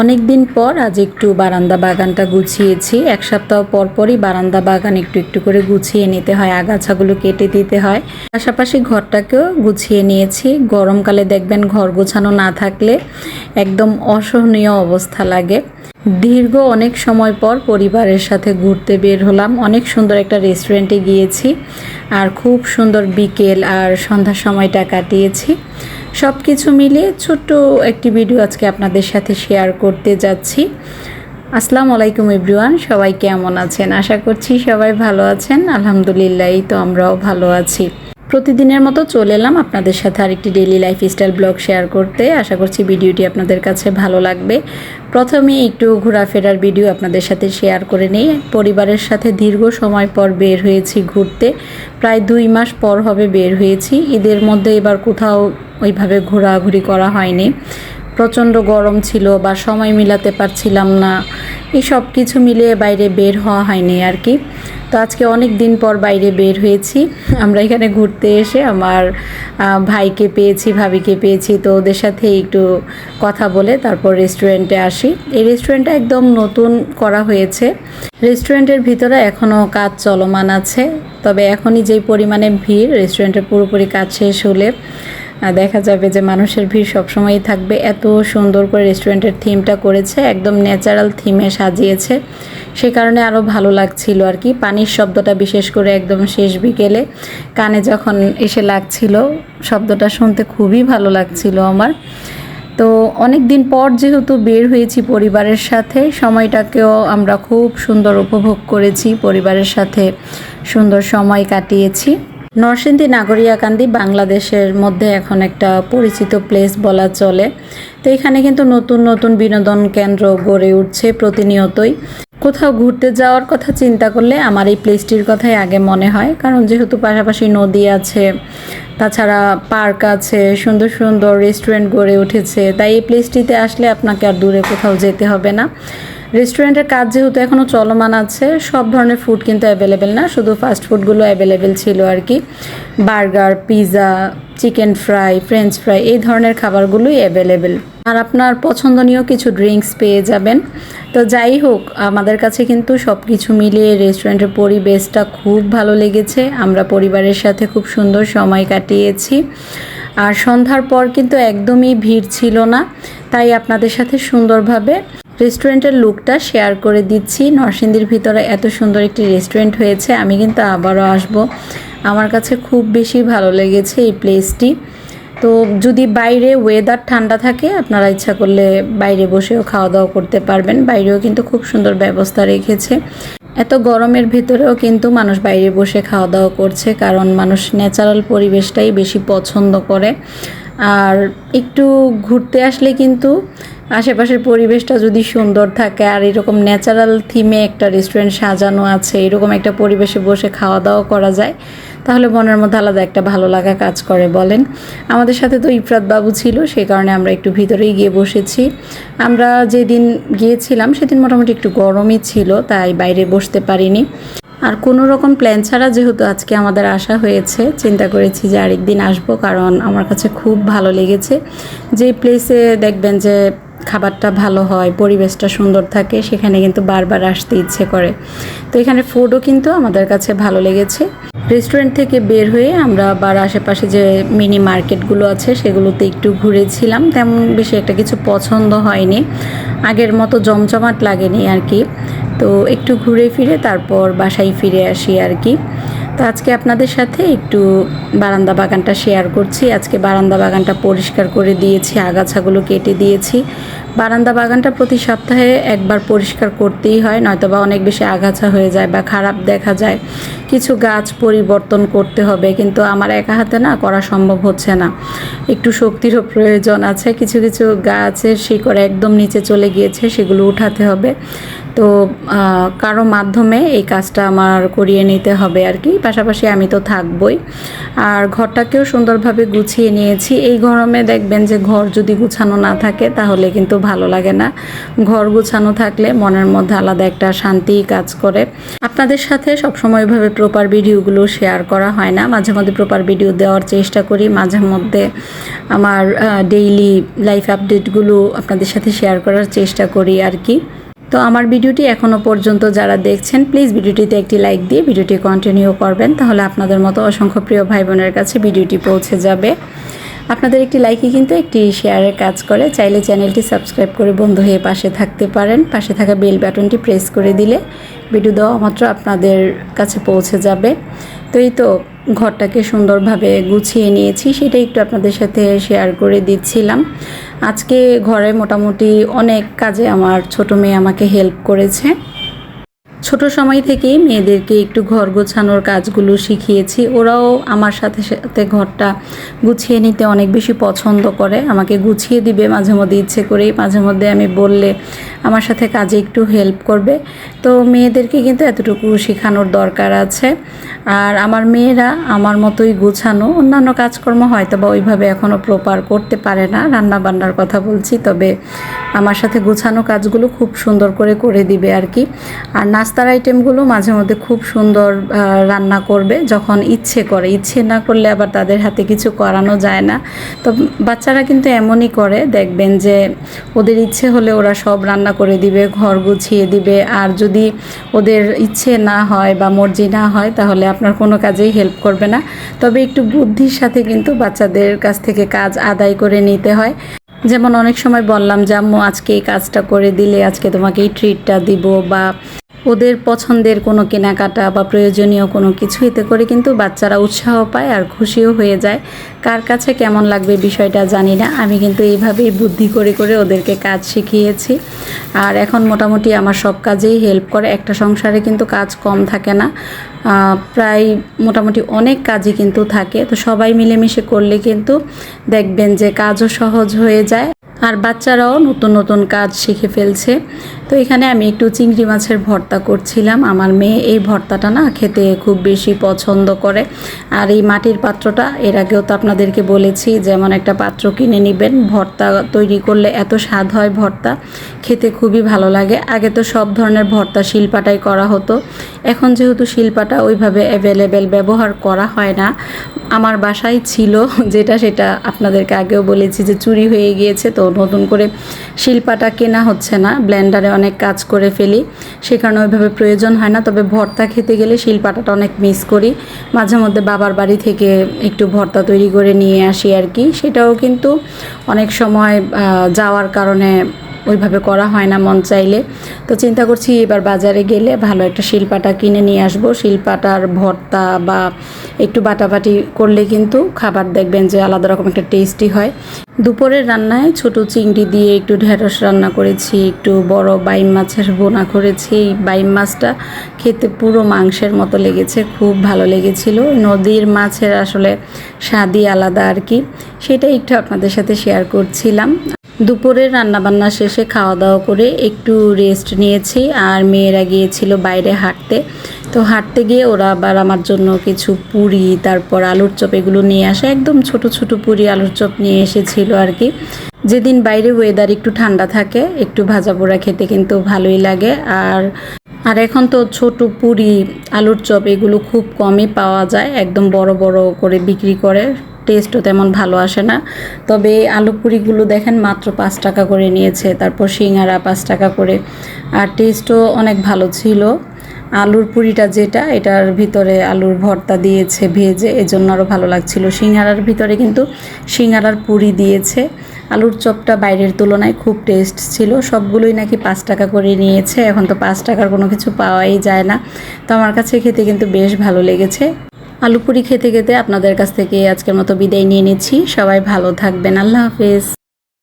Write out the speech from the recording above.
অনেক দিন পর আজ একটু বারান্দা বাগানটা গুছিয়েছি। এক সপ্তাহ পর পরই বারান্দা বাগান একটু একটু করে গুছিয়ে নিতে হয়, আগাছাগুলো কেটে দিতে হয়। পাশাপাশি ঘরটাকেও গুছিয়ে নিয়েছি। গরমকালে দেখবেন ঘর গোছানো না থাকলে একদম অসহনীয় অবস্থা লাগে। দীর্ঘ অনেক সময় পর পরিবারের সাথে ঘুরতে বের হলাম। অনেক সুন্দর একটা রেস্টুরেন্টে গিয়েছি আর খুব সুন্দর বিকেল আর সন্ধ্যার সময়টা কাটিয়েছি। সব কিছু মিলিয়ে ছোট্ট একটি ভিডিও আজকে আপনাদের সাথে শেয়ার করতে যাচ্ছি। আসসালামু আলাইকুম এভরিওয়ান সবাই কেমন আছেন? আশা করছি সবাই ভালো আছেন। আলহামদুলিল্লাহ তো আমরাও ভালো আছি। প্রতিদিনের মতো চলে এলাম আপনাদের সাথে আরেকটি daily lifestyle blog share করতে। আশা করছি ভিডিওটি আপনাদের কাছে ভালো লাগবে। প্রথমে একটু ঘোরাফেরার ভিডিও আপনাদের সাথে শেয়ার করে নিই। পরিবারের সাথে দীর্ঘ সময় পর বের হয়েছি ঘুরতে। প্রায় দুই মাস পর হবে বের হয়েছি। ঈদের মধ্যে এবার কোথাও ওইভাবে ঘোরাঘুরি করা হয়নি। প্রচণ্ড গরম ছিল বা সময় মিলাতে পারছিলাম না। এই সব কিছু মিলিয়ে বাইরে বের হওয়া হয়নি আর কি। তো আজকে অনেক দিন পর বাইরে বের হয়েছি। আমরা এখানে ঘুরতে এসে আমার ভাইকে পেয়েছি, ভাবিকে পেয়েছি। তো ওদের সাথে একটু কথা বলে তারপর রেস্টুরেন্টে আসি। এই রেস্টুরেন্টটা একদম নতুন করা হয়েছে। রেস্টুরেন্টের ভিতরে এখনও কাজ চলমান আছে। তবে এখনই যেই পরিমাণে ভিড় রেস্টুরেন্টের পুরোপুরি কাজ শেষ হলে দেখা যাবে যে মানুষের ভিড় সবসময়ই থাকবে। এত সুন্দর করে রেস্টুরেন্টের থিমটা করেছে, একদম ন্যাচারাল থিমে সাজিয়েছে। সে কারণে আরও ভালো লাগছিল আর কি। পানির শব্দটা বিশেষ করে একদম শেষ বিকেলে কানে যখন এসে লাগছিল, শব্দটা শুনতে খুবই ভালো লাগছিল আমার। তো অনেক দিন পর যেহেতু বের হয়েছি পরিবারের সাথে, সময়টাকেও আমরা খুব সুন্দর উপভোগ করেছি, পরিবারের সাথে সুন্দর সময় কাটিয়েছি। নরসিংদী নাগরিয়াকান্দি বাংলাদেশের মধ্যে এখন একটা পরিচিত প্লেস বলা চলে। তো এখানে কিন্তু নতুন নতুন বিনোদন কেন্দ্র গড়ে উঠছে প্রতিনিয়তই। কোথাও ঘুরতে যাওয়ার কথা চিন্তা করলে আমার এই প্লেসটির কথাই আগে মনে হয়। কারণ যেহেতু পাশাপাশি নদী আছে, তাছাড়া পার্ক আছে, সুন্দর সুন্দর রেস্টুরেন্ট গড়ে উঠেছে, তাই এই প্লেসটিতে আসলে আপনাকে আর দূরে কোথাও যেতে হবে না। রেস্টুরেন্টের কাজ যেহেতু এখনও চলমান আছে, সব ধরনের ফুড কিন্তু অ্যাভেলেবেল না, শুধু ফাস্ট ফুডগুলো অ্যাভেলেবেল ছিল আর কি। Burger pizza chicken fry French fry এই ধরনের খাবারগুলোই অ্যাভেলেবেল আর আপনার পছন্দনীয় কিছু ড্রিঙ্কস পেয়ে যাবেন। তো যাই হোক, আমাদের কাছে কিন্তু সব কিছু মিলিয়ে রেস্টুরেন্টের পরিবেশটা খুব ভালো লেগেছে। আমরা পরিবারের সাথে খুব সুন্দর সময় কাটিয়েছি। আর সন্ধ্যার পর কিন্তু একদমই ভিড় ছিল না, তাই আপনাদের সাথে সুন্দরভাবে রেস্টুরেন্টের লুকটা শেয়ার করে দিচ্ছি। নরসিংদীর ভিতরে এত সুন্দর একটি রেস্টুরেন্ট হয়েছে, আমি কিন্তু আবারও আসব। আমার কাছে খুব বেশি ভালো লেগেছে এই প্লেসটি তো যদি বাইরে ওয়েদার ঠান্ডা থাকে, আপনারা ইচ্ছা করলে বাইরে বসেও খাওয়া দাওয়া করতে পারবেন। বাইরেও কিন্তু খুব সুন্দর ব্যবস্থা রেখেছে। এত গরমের ভিতরেও কিন্তু মানুষ বাইরে বসে খাওয়া দাওয়া করছে, কারণ মানুষ ন্যাচারাল পরিবেশটাই বেশি পছন্দ করে। আর একটু ঘুরতে আসলে কিন্তু আশেপাশের পরিবেশটা যদি সুন্দর থাকে, আর এরকম ন্যাচারাল থিমে একটা রেস্টুরেন্ট সাজানো আছে, এরকম একটা পরিবেশে বসে খাওয়া দাওয়া করা যায়, তাহলে মনের মধ্যে আলাদা একটা ভালো লাগা কাজ করে, বলেন। আমাদের সাথে তো ইফরাত বাবু ছিল সেই কারণে আমরা একটু ভিতরেই গিয়ে বসেছি। আমরা যেদিন গিয়েছিলাম, সেদিন মোটামুটি একটু গরমই ছিল, তাই বাইরে বসতে পারিনি। আর কোনো রকম প্ল্যান ছাড়া যেহেতু আজকে আমাদের আসা হয়েছে, চিন্তা করেছি যে আরেকদিন আসব, কারণ আমার কাছে খুব ভালো লেগেছে। যে প্লেসে দেখবেন যে খাবারটা ভালো হয়, পরিবেশটা সুন্দর থাকে, সেখানে কিন্তু বারবার আসতে ইচ্ছে করে। তো এখানে ফুডও কিন্তু আমাদের কাছে ভালো লেগেছে। রেস্টুরেন্ট থেকে বের হয়ে আমরা আবার আশেপাশে যে মিনি মার্কেটগুলো আছে, সেগুলোতে একটু ঘুরেছিলাম। তেমন বেশি একটা কিছু পছন্দ হয়নি। আগের মতো জমজমাট লাগেনি আর কি। তো একটু ঘুরে ফিরে তারপর বাসায় ফিরে আসি আর কি। তো আজকে আপনাদের সাথে একটু বারান্দা বাগানটা শেয়ার করছি। আজকে বারান্দা বাগানটা পরিষ্কার করে দিয়েছি, আগাছাগুলো কেটে দিয়েছি। বারান্দা বাগানটা প্রতি সপ্তাহে একবার পরিষ্কার করতেই হয় নয়তো বা অনেক বেশি আগাছা হয়ে যায় বা খারাপ দেখা যায়। কিছু গাছ পরিবর্তন করতে হবে, কিন্তু আমার একা হাতে না করা সম্ভব হচ্ছে না। একটু শক্তিরও প্রয়োজন আছে, কিছু কিছু গাছের শিকড় একদম নিচে চলে গিয়েছে, সেগুলো উঠাতে হবে। তো কারও মাধ্যমে এই কাজটা আমার করিয়ে নিতে হবে আর কি, পাশাপাশি আমি তো থাকবই। আর ঘরটাকেও সুন্দরভাবে গুছিয়ে নিয়েছি। এই গরমে দেখবেন যে ঘর যদি গুছানো না থাকে, তাহলে কিন্তু ভালো লাগে না। ঘর গুছানো থাকলে মনের মধ্যে আলাদা একটা শান্তি কাজ করে। আপনাদের সাথে সবসময় ওইভাবে প্রপার ভিডিওগুলো শেয়ার করা হয় না। মাঝে মধ্যে প্রপার ভিডিও দেওয়ার চেষ্টা করি। মাঝে মধ্যে আমার ডেইলি লাইফ আপডেটগুলো আপনাদের সাথে শেয়ার করার চেষ্টা করি আর কি। তো আমার ভিডিওটি এখনও পর্যন্ত যারা দেখছেন প্লিজ ভিডিওটিতে একটি লাইক দিয়ে ভিডিওটি কন্টিনিউ করবেন। তাহলে আপনাদের মতো অসংখ্য প্রিয় ভাই বোনের কাছে ভিডিওটি পৌঁছে যাবে। আপনাদের একটি লাইকই কিন্তু একটি শেয়ারের কাজ করে। চাইলে চ্যানেলটি সাবস্ক্রাইব করে বন্ধু হয়ে পাশে থাকতে পারেন। পাশে থাকা বেল বাটনটি প্রেস করে দিলে ভিডিও দেওয়া মাত্র আপনাদের কাছে পৌঁছে যাবে। তো এই তো ঘরটাকে সুন্দরভাবে গুছিয়ে নিয়েছি। সেটা একটু আপনাদের সাথে শেয়ার করে দিচ্ছিলাম। আজকে ঘরে মোটামুটি অনেক কাজে আমার ছোট মেয়ে আমাকে হেল্প করেছে। ছোট সময় থেকেই মেয়েদেরকে একটু ঘর গোছানোর কাজগুলো শিখিয়েছি। ওরাও আমার সাথে সাথে ঘরটা গুছিয়ে নিতে অনেক বেশি পছন্দ করে। আমাকে গুছিয়ে দিবে মাঝে মধ্যে ইচ্ছে করেই। মাঝে মধ্যে আমি বললে আমার সাথে কাজে একটু হেল্প করবে। তো মেয়েদেরকে কিন্তু এতটুকু শেখানোর দরকার আছে। আর আমার মেয়েরা আমার মতোই গুছানো। অন্যান্য কাজকর্ম হয়তো বা ওইভাবে এখনও প্রপার করতে পারে না। রান্না বান্নার কথা বলছি, তবে আমার সাথে গুছানো কাজগুলো খুব সুন্দর করে করে দিবে আর কি। আর নাস্তার আইটেমগুলো মাঝে মধ্যে খুব সুন্দর রান্না করবে যখন ইচ্ছে করে। ইচ্ছে না করলে আবার তাদের হাতে কিছু করানো যায় না। তো বাচ্চারা কিন্তু এমনই করে। দেখবেন যে ওদের ইচ্ছে হলে ওরা সব রান্না করে দিবে, ঘর গুছিয়ে দিবে। আর যদি ওদের ইচ্ছে না হয় বা মর্জি না হয়, তাহলে আপনার কোনো কাজেই হেল্প করবে না। তবে একটু বুদ্ধির সাথে কিন্তু বাচ্চাদের কাছ থেকে কাজ আদায় করে নিতে হয়। যেমন অনেক সময় বললাম যে, আম্মু, আজকে এই কাজটা করে দিলে, আজকে তোমাকে এই ট্রিটটা দিব বা ওদের পছন্দের কোনো কেনাকাটা বা প্রয়োজনীয় কোনো কিছু এতে করে কিন্তু বাচ্চারা উৎসাহ পায় আর খুশিও হয়ে যায়। কার কাছে কেমন লাগবে বিষয়টা জানি না। আমি কিন্তু এইভাবেই বুদ্ধি করে করে ওদেরকে কাজ শিখিয়েছি। আর এখন মোটামুটি আমার সব কাজেই হেল্প করে। একটা সংসারে কিন্তু কাজ কম থাকে না। প্রায় মোটামুটি অনেক কাজই কিন্তু থাকে। তো সবাই মিলেমিশে করলে কিন্তু দেখবেন যে কাজও সহজ হয়ে যায়। আর বাচ্চারাও নতুন নতুন কাজ শিখে ফেলছে। তো এখানে আমি একটু চিংড়ি মাছের ভর্তা করছিলাম। আমার মেয়ে এই ভর্তাটা না খেতে খুব বেশি পছন্দ করে। আর এই মাটির পাত্রটা, এর আগেও তো আপনাদেরকে বলেছি, যেমন একটা পাত্র কিনে নেবেন, ভর্তা তৈরি করলে এত স্বাদ হয় ভর্তা, খেতে খুবই ভালো লাগে। আগে তো সব ধরনের ভর্তা শিল্পাটাই করা হতো। এখন যেহেতু শিলপাটা ওইভাবে অ্যাভেলেবেল ব্যবহার করা হয় না আমার বাসায় ছিল, যেটা সেটা আপনাদেরকে আগেও বলেছি যে চুরি হয়ে গিয়েছে, তো নতুন করে শিল্পাটা কেনা হচ্ছে না, ব্লেন্ডারে অনেক কাজ করে ফেলি, সে কারণে ওইভাবে প্রয়োজন হয় না, তবে ভর্তা খেতে গেলে শিলপাটাটা অনেক মিস করি, মাঝে মধ্যে বাবার বাড়ি থেকে একটু ভর্তা তৈরি করে নিয়ে আসি আর কি, সেটাও কিন্তু অনেক সময় যাওয়ার কারণে ওইভাবে করা হয় না মন চাইলে। তো চিন্তা করছি এবার বাজারে গেলে ভালো একটা শিলপাটা কিনে নিয়ে আসব। শিলপাটার ভর্তা বা একটু বাটাবাটি করলে কিন্তু খাবার দেখবেন যে আলাদা রকম একটা টেস্টি হয়। দুপুরের রান্নায় ছোট চিংড়ি দিয়ে একটু ঢেঁড়স রান্না করেছি, একটু বড় বাইম মাছের বোনা করেছি। এই বাইম মাছটা খেতে পুরো মাংসের মতো লেগেছে, খুব ভালো লেগেছিল। নদীর মাছের আসলে স্বাদই আলাদা আর কি। সেটাই একটু আপনাদের সাথে শেয়ার করছিলাম। দুপুরের রান্নাবান্না শেষে খাওয়া দাওয়া করে একটু রেস্ট নিয়েছি আর মেয়েরা গিয়েছিল বাইরে হাঁটতে। তো হাঁটতে গিয়ে ওরা আবার আমার জন্য কিছু পুরি, তারপর আলুর চপ এগুলো নিয়ে আসে। একদম ছোট ছোট পুরি আলুর চপ নিয়ে এসেছিল আর কি। যেদিন বাইরে ওয়েদার একটু ঠান্ডা থাকে, একটু ভাজা পোড়া খেতে কিন্তু ভালোই লাগে। আর আর এখন তো ছোট পুরি, আলুর চপ এগুলো খুব কমই পাওয়া যায়। একদম বড় বড় করে বিক্রি করে। টেস্টও তেমন ভালো আসে না। তবে আলু পুরিগুলো দেখেন মাত্র পাঁচ টাকা করে নিয়েছে, তারপর সিঙ্গারা পাঁচ টাকা করে। আর টেস্টও অনেক ভালো ছিল। আলুর পুরিটা যেটা, এটার ভিতরে আলুর ভর্তা দিয়েছে ভেজে, এজন্য আরও ভালো লাগছিল। সিঙ্গারার ভিতরে কিন্তু সিঙ্গারার পুরি দিয়েছে। আলুর চপটা বাইরের তুলনায় খুব টেস্ট ছিল। সবগুলোই নাকি পাঁচ টাকা করে নিয়েছে। এখন তো পাঁচ টাকার কোনো কিছু পাওয়াই যায় না। তো আমার কাছে খেতে কিন্তু বেশ ভালো লেগেছে। আলু পুরি খেতে খেতে আপনাদের কাছ থেকে আজকের মতো বিদায় নিয়ে নিচ্ছি। সবাই ভালো থাকবেন। আল্লাহ হাফেজ।